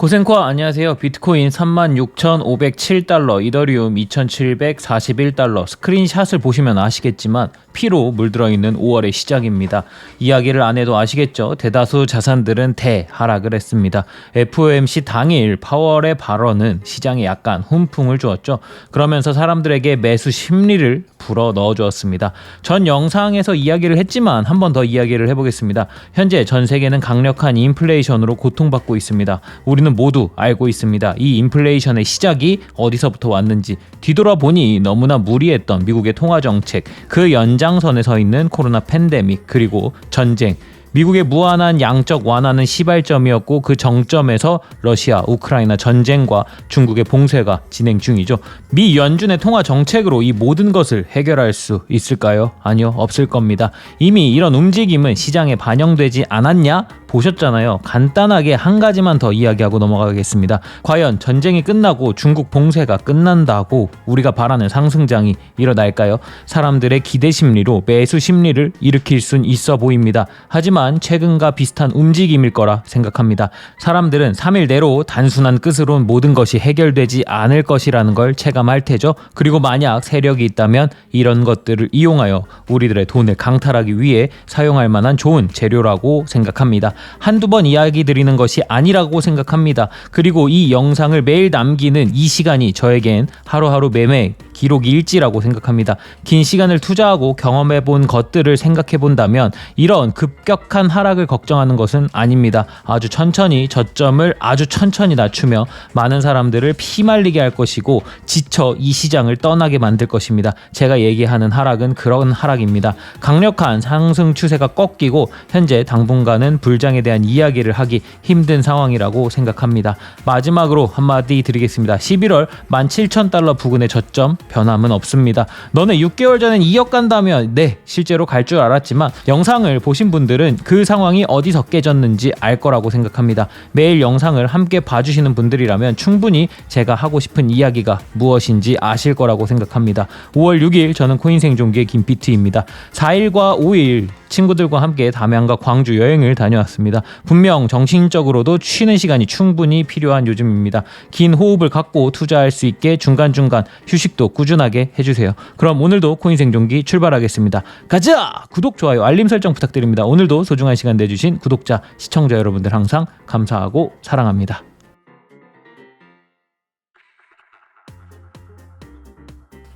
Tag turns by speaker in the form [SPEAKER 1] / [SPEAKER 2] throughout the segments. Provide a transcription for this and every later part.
[SPEAKER 1] 고생과 안녕하세요. 비트코인 36,507달러, 이더리움 2,741달러. 스크린샷을 보시면 아시겠지만 피로 물들어 있는 5월의 시작입니다. 이야기를 안 해도 아시겠죠? 대다수 자산들은 대하락을 했습니다. FOMC 당일 파월의 발언은 시장에 약간 훈풍을 주었죠. 그러면서 사람들에게 매수 심리를 불어 넣어 주었습니다. 전 영상에서 이야기를 했지만 한 번 더 이야기를 해보겠습니다. 현재 전 세계는 강력한 인플레이션으로 고통받고 있습니다. 우리는 모두 알고 있습니다. 이 인플레이션의 시작이 어디서부터 왔는지 뒤돌아보니 너무나 무리했던 미국의 통화 정책, 그 연장선에 서 있는 코로나 팬데믹, 그리고 전쟁, 미국의 무한한 양적 완화는 시발점이었고 그 정점에서 러시아 우크라이나 전쟁과 중국의 봉쇄가 진행 중이죠. 미 연준의 통화 정책으로 이 모든 것을 해결할 수 있을까요? 아니요, 없을 겁니다. 이미 이런 움직임은 시장에 반영되지 않았냐? 보셨잖아요. 간단하게 한 가지만 더 이야기하고 넘어가겠습니다. 과연 전쟁이 끝나고 중국 봉쇄가 끝난다고 우리가 바라는 상승장이 일어날까요? 사람들의 기대 심리로 매수 심리를 일으킬 순 있어 보입니다. 하지만 최근과 비슷한 움직임일 거라 생각합니다. 사람들은 3일 내로 단순한 끝으론 모든 것이 해결되지 않을 것이라는 걸 체감할 테죠. 그리고 만약 세력이 있다면 이런 것들을 이용하여 우리들의 돈을 강탈하기 위해 사용할 만한 좋은 재료라고 생각합니다. 한두 번 이야기 드리는 것이 아니라고 생각합니다. 그리고 이 영상을 매일 남기는 이 시간이 저에겐 하루하루 매매 기록일지라고 생각합니다. 긴 시간을 투자하고 경험해 본 것들을 생각해 본다면 이런 급격한 하락을 걱정하는 것은 아닙니다. 아주 천천히 저점을 아주 천천히 낮추며 많은 사람들을 피말리게 할 것이고 지쳐 이 시장을 떠나게 만들 것입니다. 제가 얘기하는 하락은 그런 하락입니다. 강력한 상승 추세가 꺾이고 현재 당분간은 불장 에 대한 이야기를 하기 힘든 상황이라고 생각합니다. 마지막으로 한마디 드리겠습니다. 11월 17,000달러 부근의 저점 변함은 없습니다. 너네 6개월 전엔 2억 간다면 네 실제로 갈 줄 알았지만 영상을 보신 분들은 그 상황이 어디서 깨졌는지 알 거라고 생각합니다. 매일 영상을 함께 봐주시는 분들이라면 충분히 제가 하고 싶은 이야기가 무엇인지 아실 거라고 생각합니다. 5월 6일 저는 코인생존기의 김피트입니다. 4일과 5일 친구들과 함께 담양과 광주 여행을 다녀왔습니다. 분명 정신적으로도 쉬는 시간이 충분히 필요한 요즘입니다. 긴 호흡을 갖고 투자할 수 있게 중간중간 휴식도 꾸준하게 해주세요. 그럼 오늘도 코인 생존기 출발하겠습니다. 가자! 구독, 좋아요, 알림 설정 부탁드립니다. 오늘도 소중한 시간 내주신 구독자, 시청자 여러분들 항상 감사하고 사랑합니다.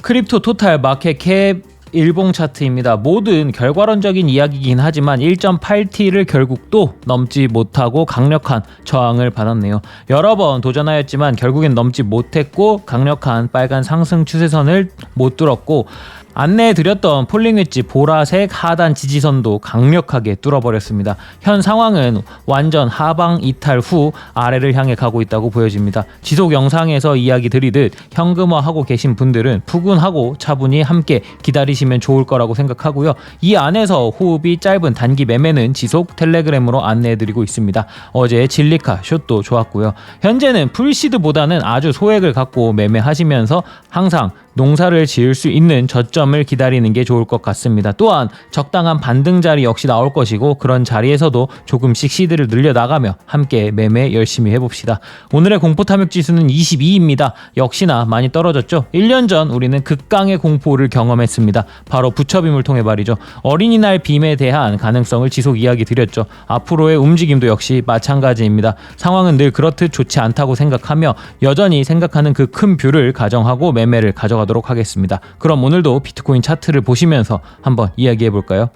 [SPEAKER 1] 크립토 토탈 마켓 캡 일봉 차트입니다. 모든 결과론적인 이야기이긴 하지만 1.8T를 결국 또 넘지 못하고 강력한 저항을 받았네요. 여러 번 도전하였지만 결국엔 넘지 못했고 강력한 빨간 상승 추세선을 못 뚫었고 안내해드렸던 폴링 웨지 보라색 하단 지지선도 강력하게 뚫어버렸습니다. 현 상황은 완전 하방 이탈 후 아래를 향해 가고 있다고 보여집니다. 지속 영상에서 이야기 드리듯 현금화하고 계신 분들은 푸근하고 차분히 함께 기다리시면 좋을 거라고 생각하고요. 이 안에서 호흡이 짧은 단기 매매는 지속 텔레그램으로 안내해드리고 있습니다. 어제 진리카 숏도 좋았고요. 현재는 풀시드보다는 아주 소액을 갖고 매매하시면서 항상 농사를 지을 수 있는 저점을 기다리는 게 좋을 것 같습니다. 또한 적당한 반등 자리 역시 나올 것이고 그런 자리에서도 조금씩 시드를 늘려나가며 함께 매매 열심히 해봅시다. 오늘의 공포 탐욕 지수는 22입니다. 역시나 많이 떨어졌죠. 1년 전 우리는 극강의 공포를 경험했습니다. 바로 부처빔을 통해 말이죠. 어린이날 빔에 대한 가능성을 지속 이야기 드렸죠. 앞으로의 움직임도 역시 마찬가지입니다. 상황은 늘 그렇듯 좋지 않다고 생각하며 여전히 생각하는 그 큰 뷰를 가정하고 매매를 가져가 가도록 하겠습니다. 그럼 오늘도 비트코인 차트를 보시면서 한번 이야기해 볼까요?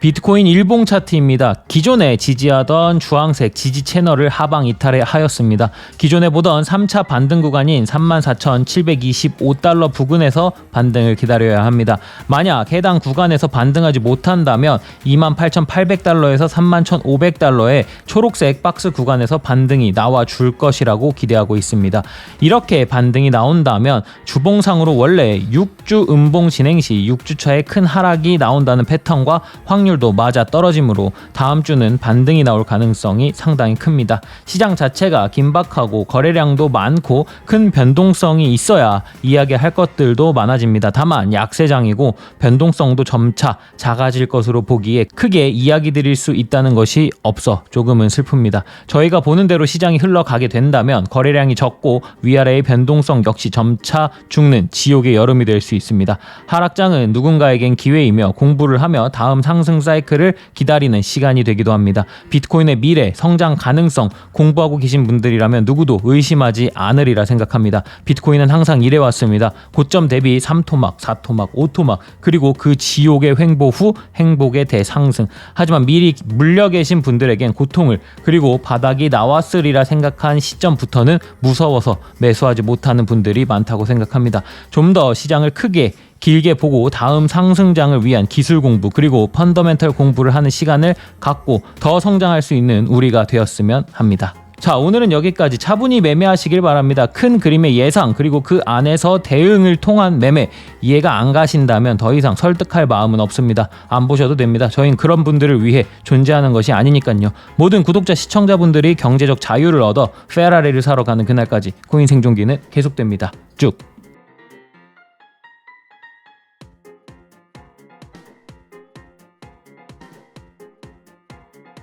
[SPEAKER 1] 비트코인 일봉 차트입니다. 기존에 지지하던 주황색 지지 채널을 하방 이탈해 하였습니다. 기존에 보던 3차 반등 구간인 34,725달러 부근에서 반등을 기다려야 합니다. 만약 해당 구간에서 반등하지 못한다면 28,800달러에서 31,500달러의 초록색 박스 구간에서 반등이 나와 줄 것이라고 기대하고 있습니다. 이렇게 반등이 나온다면 주봉상으로 원래 6주 음봉 진행 시 6주차에 큰 하락이 나온다는 패턴과 확률 확률도 맞아 떨어지므로 다음 주는 반등이 나올 가능성이 상당히 큽니다. 시장 자체가 긴박하고 거래량도 많고 큰 변동성이 있어야 이야기할 것들도 많아집니다. 다만 약세장이고 변동성도 점차 작아질 것으로 보기에 크게 이야기 드릴 수 있다는 것이 없어 조금은 슬픕니다. 저희가 보는 대로 시장이 흘러가게 된다면 거래량이 적고 위아래의 변동성 역시 점차 죽는 지옥의 여름이 될 수 있습니다. 하락장은 누군가에겐 기회이며 공부를 하며 다음 상승 사이클을 기다리는 시간이 되기도 합니다. 비트코인의 미래, 성장 가능성 공부하고 계신 분들이라면 누구도 의심하지 않으리라 생각합니다. 비트코인은 항상 이래왔습니다. 고점 대비 3토막, 4토막, 5토막 그리고 그 지옥의 횡보 후 행복의 대상승. 하지만 미리 물려 계신 분들에겐 고통을 그리고 바닥이 나왔으리라 생각한 시점부터는 무서워서 매수하지 못하는 분들이 많다고 생각합니다. 좀 더 시장을 크게 길게 보고 다음 상승장을 위한 기술 공부 그리고 펀더멘털 공부를 하는 시간을 갖고 더 성장할 수 있는 우리가 되었으면 합니다. 자, 오늘은 여기까지 차분히 매매하시길 바랍니다. 큰 그림의 예상, 그리고 그 안에서 대응을 통한 매매, 이해가 안 가신다면 더 이상 설득할 마음은 없습니다. 안 보셔도 됩니다. 저희는 그런 분들을 위해 존재하는 것이 아니니까요. 모든 구독자, 시청자분들이 경제적 자유를 얻어 페라리를 사러 가는 그날까지 코인 생존기는 계속됩니다. 쭉.